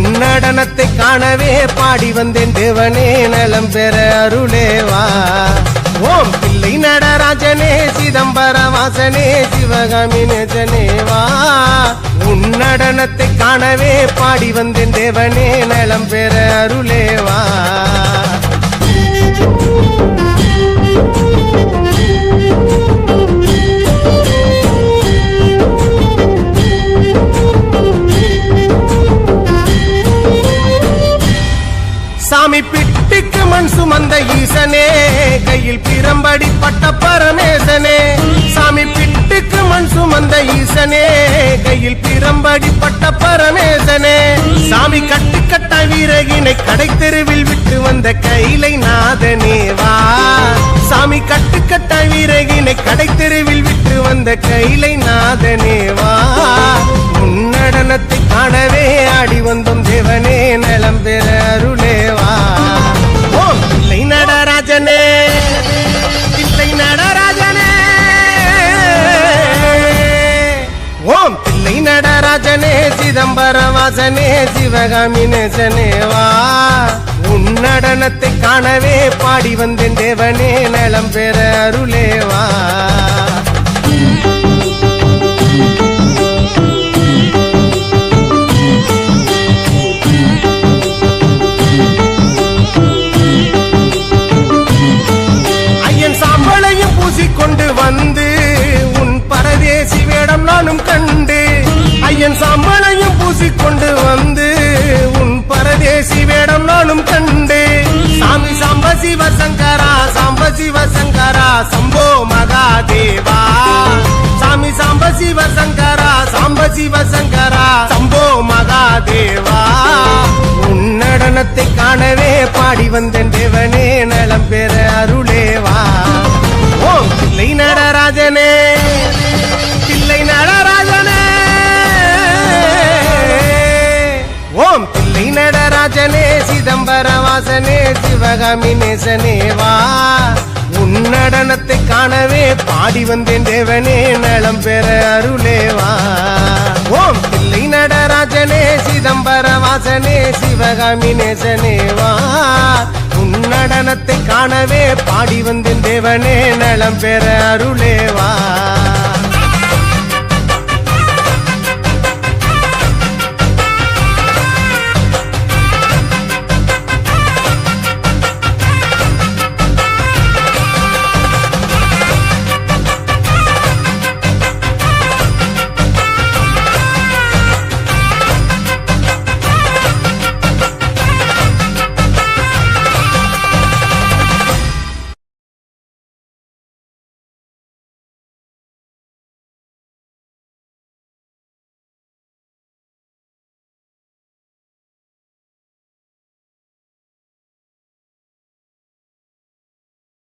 உன் நடனத்தை காணவே பாடி வந்தேன் தேவனே நலம் பெற அருளேவா. ஓம் பிள்ளை நடராஜனே சிதம்பர வாசனே சிவகாமி நேஜனேவா உன் நடனத்தை காணவே பாடி வந்தேன் தேவனே நலம் பெற அருளேவா. ஈசனே கையில் பிரம்படி பட்ட பரமேசனே. சாமி பிட்டுக்கு மண் சுமந்த ஈசனே கையில் பிரம்படி பட்ட பரமேசனே. சாமி கட்டு கட்ட வீரகினை கடை தெருவில் விட்டு வந்த கையிலை நாதனே வா. சாமி கட்டு கட்ட வீரகினை கடை தெருவில் விட்டு வந்த கையிலை நாதனே வா. உன் நடனத்தை காணவே ஆடி வந்தோம் தேவனே நலம் பெற. சிதம்பர வாசனே சிவகாமி நேசனேவா உன் நடனத்தை காணவே பாடி வந்தேன் தேவனே நலம் பெற அருளேவா ஐயன் பூசிக்கொண்டு வந்து உன் பரதேசி வேடம் நானும் கண்டு என் சாம்பளையும் பூசிக்கொண்டு வந்து உன் பரதேசி வேடம் நானும் கண்டு சாமி சாம்ப சிவ சங்கரா சாம்ப சிவ சங்கரா சம்போ மகாதேவா. சாமி சாம்ப சிவ சங்கரா சாம்ப சிவ சங்கரா சம்போ மகாதேவா. உன் நடனத்தை காணவே பாடி வந்தேன் தேவனே நலம் பெற அருளேவா. ஓம் பிள்ளை நடராஜனே. ஓம். தில்லை நடராஜனே சிதம்பர வாசனே சிவகாமி நேசனே வா. உன் நடனத்தை காணவே பாடி வந்தேன் தேவனே நலம் பெற அருளேவா ஓம். தில்லை நடராஜனே சிதம்பர வாசனே சிவகாமி நேசனே வா. உன் நடனத்தை காணவே பாடி வந்தேன் தேவனே நலம் பெற அருளேவா